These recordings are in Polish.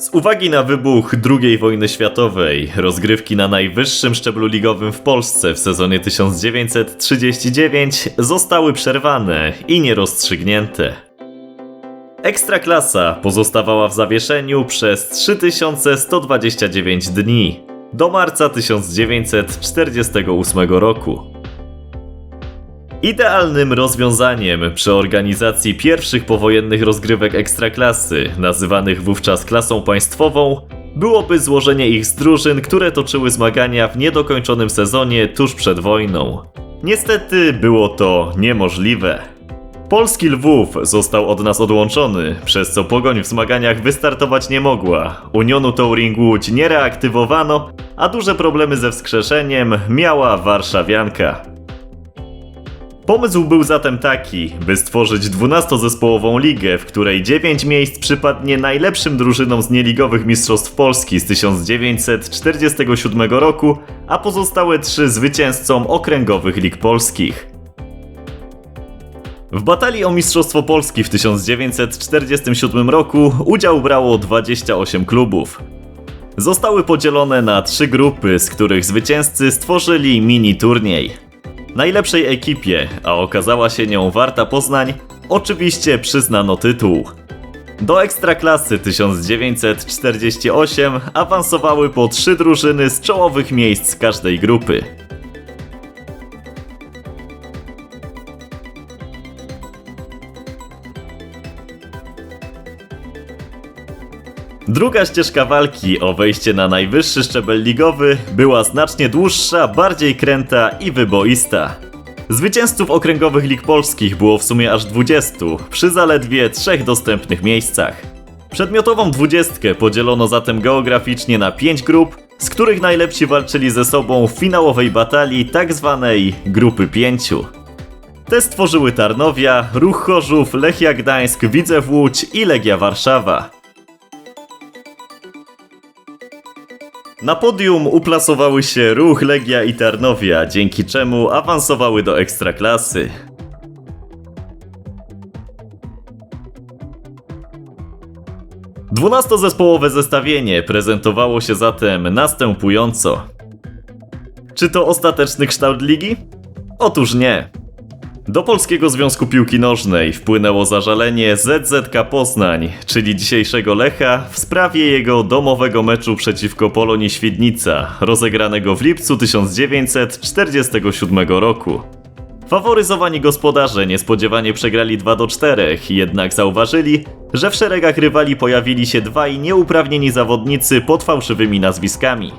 Z uwagi na wybuch II wojny światowej, rozgrywki na najwyższym szczeblu ligowym w Polsce w sezonie 1939 zostały przerwane i nierozstrzygnięte. Ekstraklasa pozostawała w zawieszeniu przez 3129 dni do marca 1948 roku. Idealnym rozwiązaniem przy organizacji pierwszych powojennych rozgrywek ekstraklasy, nazywanych wówczas klasą państwową, byłoby złożenie ich z drużyn, które toczyły zmagania w niedokończonym sezonie tuż przed wojną. Niestety było to niemożliwe. Polski Lwów został od nas odłączony, przez co Pogoń w zmaganiach wystartować nie mogła. Unionu Touring Łódź nie reaktywowano, a duże problemy ze wskrzeszeniem miała Warszawianka. Pomysł był zatem taki, by stworzyć 12-zespołową ligę, w której 9 miejsc przypadnie najlepszym drużynom z nieligowych Mistrzostw Polski z 1947 roku, a pozostałe 3 zwycięzcom okręgowych lig polskich. W batalii o Mistrzostwo Polski w 1947 roku udział brało 28 klubów. Zostały podzielone na trzy grupy, z których zwycięzcy stworzyli mini turniej. Najlepszej ekipie, a okazała się nią Warta Poznań, oczywiście przyznano tytuł. Do Ekstraklasy 1948 awansowały po trzy drużyny z czołowych miejsc każdej grupy. Druga ścieżka walki o wejście na najwyższy szczebel ligowy była znacznie dłuższa, bardziej kręta i wyboista. Zwycięzców okręgowych lig polskich było w sumie aż 20, przy zaledwie trzech dostępnych miejscach. Przedmiotową dwudziestkę podzielono zatem geograficznie na pięć grup, z których najlepsi walczyli ze sobą w finałowej batalii tak zwanej grupy pięciu. Te stworzyły Tarnowia, Ruch Chorzów, Lechia Gdańsk, Widzew Łódź i Legia Warszawa. Na podium uplasowały się Ruch, Legia i Tarnowia, dzięki czemu awansowały do Ekstraklasy. Dwunastozespołowe zestawienie prezentowało się zatem następująco. Czy to ostateczny kształt ligi? Otóż nie. Do Polskiego Związku Piłki Nożnej wpłynęło zażalenie ZZK Poznań, czyli dzisiejszego Lecha, w sprawie jego domowego meczu przeciwko Polonii Świdnica, rozegranego w lipcu 1947 roku. Faworyzowani gospodarze niespodziewanie przegrali 2 do 4, jednak zauważyli, że w szeregach rywali pojawili się dwaj nieuprawnieni zawodnicy pod fałszywymi nazwiskami.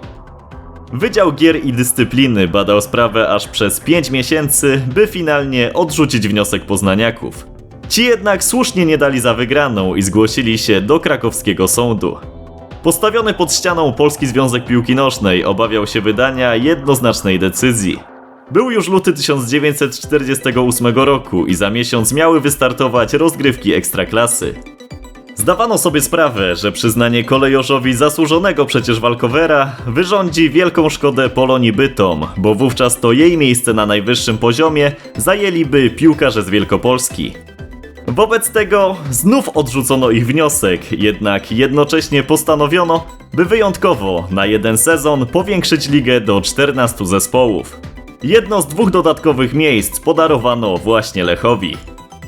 Wydział Gier i Dyscypliny badał sprawę aż przez 5 miesięcy, by finalnie odrzucić wniosek poznaniaków. Ci jednak słusznie nie dali za wygraną i zgłosili się do krakowskiego sądu. Postawiony pod ścianą Polski Związek Piłki Nożnej obawiał się wydania jednoznacznej decyzji. Był już luty 1948 roku i za miesiąc miały wystartować rozgrywki ekstraklasy. Zdawano sobie sprawę, że przyznanie kolejorzowi zasłużonego przecież walkowera wyrządzi wielką szkodę Polonii Bytom, bo wówczas to jej miejsce na najwyższym poziomie zajęliby piłkarze z Wielkopolski. Wobec tego znów odrzucono ich wniosek, jednak jednocześnie postanowiono, by wyjątkowo na jeden sezon powiększyć ligę do 14 zespołów. Jedno z dwóch dodatkowych miejsc podarowano właśnie Lechowi.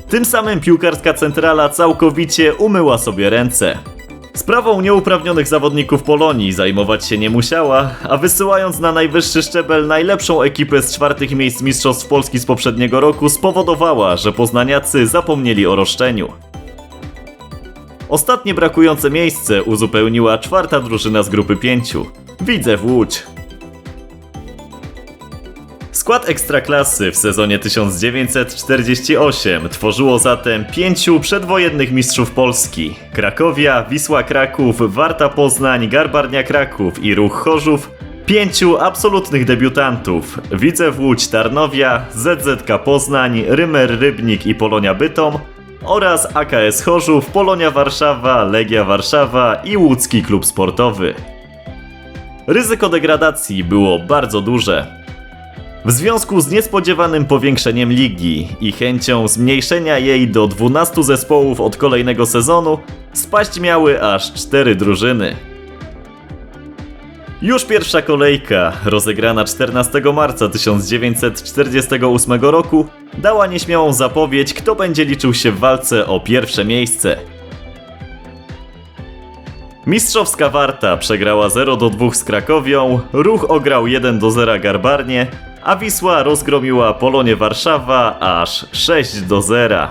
Tym samym piłkarska centrala całkowicie umyła sobie ręce. Sprawą nieuprawnionych zawodników Polonii zajmować się nie musiała, a wysyłając na najwyższy szczebel najlepszą ekipę z czwartych miejsc Mistrzostw Polski z poprzedniego roku spowodowała, że poznaniacy zapomnieli o roszczeniu. Ostatnie brakujące miejsce uzupełniła czwarta drużyna z grupy pięciu. Widzę w Łódź. Skład Ekstraklasy w sezonie 1948 tworzyło zatem pięciu przedwojennych mistrzów Polski: Krakowia, Wisła Kraków, Warta Poznań, Garbarnia Kraków i Ruch Chorzów, pięciu absolutnych debiutantów: Widzew Łódź Tarnowia, ZZK Poznań, Rymer Rybnik i Polonia Bytom oraz AKS Chorzów, Polonia Warszawa, Legia Warszawa i Łódzki Klub Sportowy. Ryzyko degradacji było bardzo duże. W związku z niespodziewanym powiększeniem ligi i chęcią zmniejszenia jej do 12 zespołów od kolejnego sezonu, spaść miały aż 4 drużyny. Już pierwsza kolejka, rozegrana 14 marca 1948 roku, dała nieśmiałą zapowiedź, kto będzie liczył się w walce o pierwsze miejsce. Mistrzowska Warta przegrała 0 do 2 z Krakowią, Ruch ograł 1 do 0 Garbarnie, a Wisła rozgromiła Polonię Warszawa aż 6 do 0.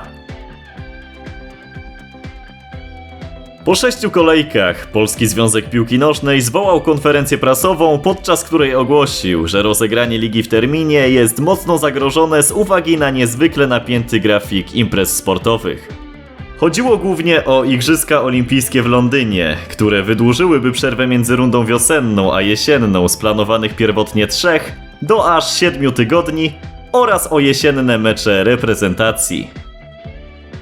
Po sześciu kolejkach Polski Związek Piłki Nożnej zwołał konferencję prasową, podczas której ogłosił, że rozegranie ligi w terminie jest mocno zagrożone z uwagi na niezwykle napięty grafik imprez sportowych. Chodziło głównie o Igrzyska Olimpijskie w Londynie, które wydłużyłyby przerwę między rundą wiosenną a jesienną z planowanych pierwotnie trzech do aż siedmiu tygodni oraz o jesienne mecze reprezentacji.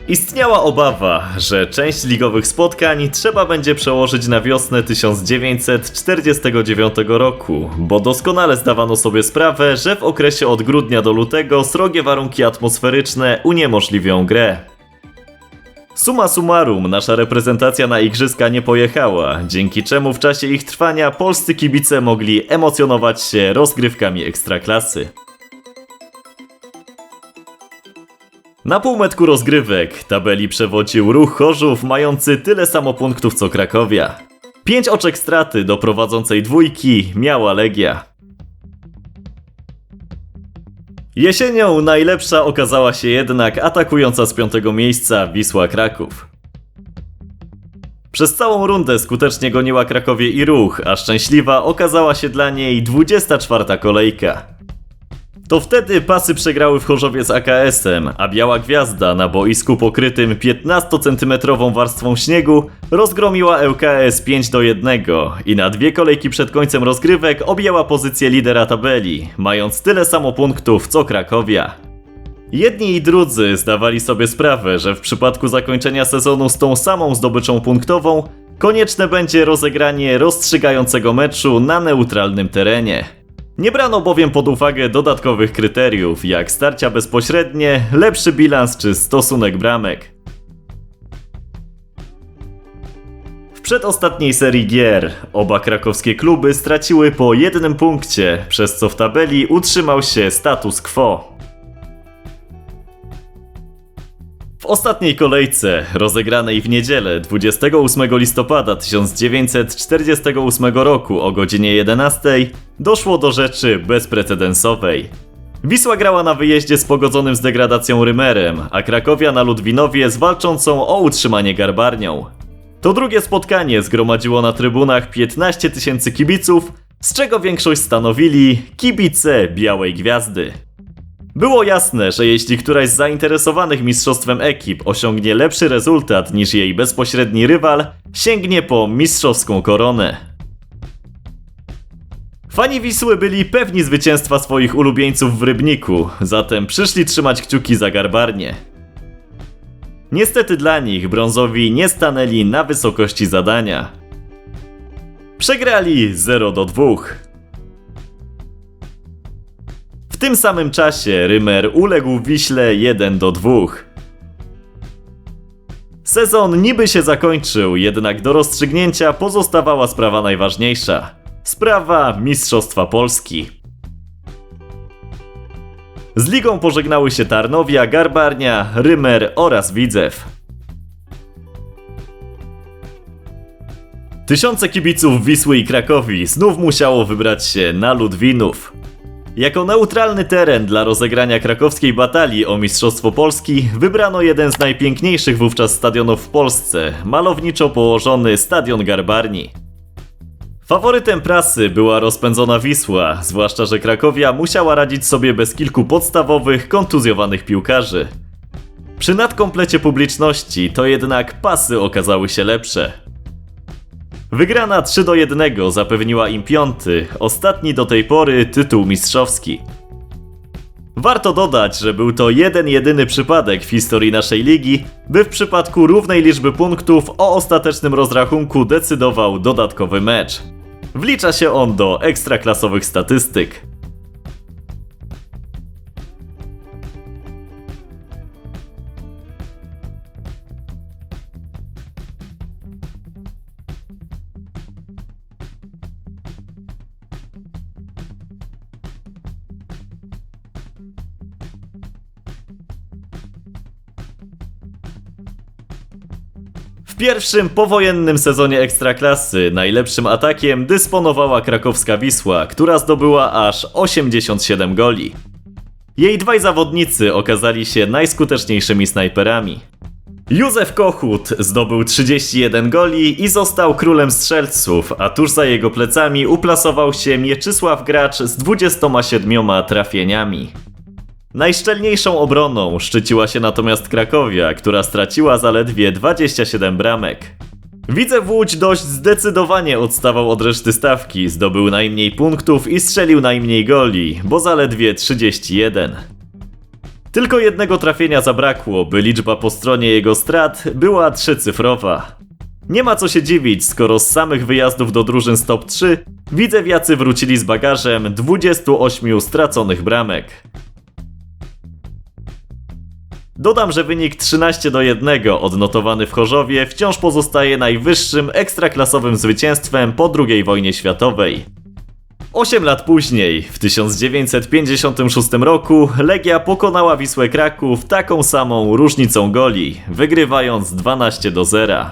Istniała obawa, że część ligowych spotkań trzeba będzie przełożyć na wiosnę 1949 roku, bo doskonale zdawano sobie sprawę, że w okresie od grudnia do lutego srogie warunki atmosferyczne uniemożliwią grę. Suma summarum, nasza reprezentacja na igrzyska nie pojechała, dzięki czemu w czasie ich trwania polscy kibice mogli emocjonować się rozgrywkami ekstraklasy. Na półmetku rozgrywek tabeli przewodził ruch Chorzów mający tyle samo punktów co Krakowia. Pięć oczek straty do prowadzącej dwójki miała Legia. Jesienią najlepsza okazała się jednak atakująca z piątego miejsca Wisła Kraków. Przez całą rundę skutecznie goniła Krakowie i ruch, a szczęśliwa okazała się dla niej 24 kolejka. To wtedy pasy przegrały w Chorzowie z AKS-em, a Biała Gwiazda na boisku pokrytym 15-centymetrową warstwą śniegu rozgromiła ŁKS 5 do 1 i na dwie kolejki przed końcem rozgrywek objęła pozycję lidera tabeli, mając tyle samo punktów co Krakowia. Jedni i drudzy zdawali sobie sprawę, że w przypadku zakończenia sezonu z tą samą zdobyczą punktową konieczne będzie rozegranie rozstrzygającego meczu na neutralnym terenie. Nie brano bowiem pod uwagę dodatkowych kryteriów, jak starcia bezpośrednie, lepszy bilans czy stosunek bramek. W przedostatniej serii gier oba krakowskie kluby straciły po jednym punkcie, przez co w tabeli utrzymał się status quo. Ostatniej kolejce, rozegranej w niedzielę 28 listopada 1948 roku o godzinie 11, doszło do rzeczy bezprecedensowej. Wisła grała na wyjeździe z pogodzonym z degradacją Rymerem, a Krakowia na Ludwinowie z walczącą o utrzymanie garbarnią. To drugie spotkanie zgromadziło na trybunach 15 tysięcy kibiców, z czego większość stanowili kibice Białej Gwiazdy. Było jasne, że jeśli któraś z zainteresowanych mistrzostwem ekip osiągnie lepszy rezultat niż jej bezpośredni rywal, sięgnie po mistrzowską koronę. Fani Wisły byli pewni zwycięstwa swoich ulubieńców w Rybniku, zatem przyszli trzymać kciuki za garbarnie. Niestety dla nich brązowi nie stanęli na wysokości zadania. Przegrali 0 do 2. Tym samym czasie Rymer uległ Wiśle 1 do 2. Sezon niby się zakończył, jednak do rozstrzygnięcia pozostawała sprawa najważniejsza. Sprawa Mistrzostwa Polski. Z ligą pożegnały się Tarnowia, Garbarnia, Rymer oraz Widzew. Tysiące kibiców Wisły i Krakowi znów musiało wybrać się na Ludwinów. Jako neutralny teren dla rozegrania krakowskiej batalii o Mistrzostwo Polski wybrano jeden z najpiękniejszych wówczas stadionów w Polsce, malowniczo położony Stadion Garbarni. Faworytem prasy była rozpędzona Wisła, zwłaszcza że Krakowia musiała radzić sobie bez kilku podstawowych, kontuzjowanych piłkarzy. Przy nadkomplecie publiczności to jednak pasy okazały się lepsze. Wygrana 3 do 1 zapewniła im piąty, ostatni do tej pory tytuł mistrzowski. Warto dodać, że był to jeden jedyny przypadek w historii naszej ligi, by w przypadku równej liczby punktów o ostatecznym rozrachunku decydował dodatkowy mecz. Wlicza się on do ekstraklasowych statystyk. Pierwszym powojennym sezonie Ekstraklasy najlepszym atakiem dysponowała krakowska Wisła, która zdobyła aż 87 goli. Jej dwaj zawodnicy okazali się najskuteczniejszymi snajperami. Józef Kochut zdobył 31 goli i został królem strzelców, a tuż za jego plecami uplasował się Mieczysław Gracz z 27 trafieniami. Najszczelniejszą obroną szczyciła się natomiast Krakowia, która straciła zaledwie 27 bramek. Widzew Łódź dość zdecydowanie odstawał od reszty stawki, zdobył najmniej punktów i strzelił najmniej goli, bo zaledwie 31. Tylko jednego trafienia zabrakło, by liczba po stronie jego strat była trzycyfrowa. Nie ma co się dziwić, skoro z samych wyjazdów do drużyn z top 3 widzewiacy wrócili z bagażem 28 straconych bramek. Dodam, że wynik 13 do 1 odnotowany w Chorzowie wciąż pozostaje najwyższym ekstraklasowym zwycięstwem po II wojnie światowej. 8 lat później, w 1956 roku, Legia pokonała Wisłę Kraków taką samą różnicą goli, wygrywając 12 do 0.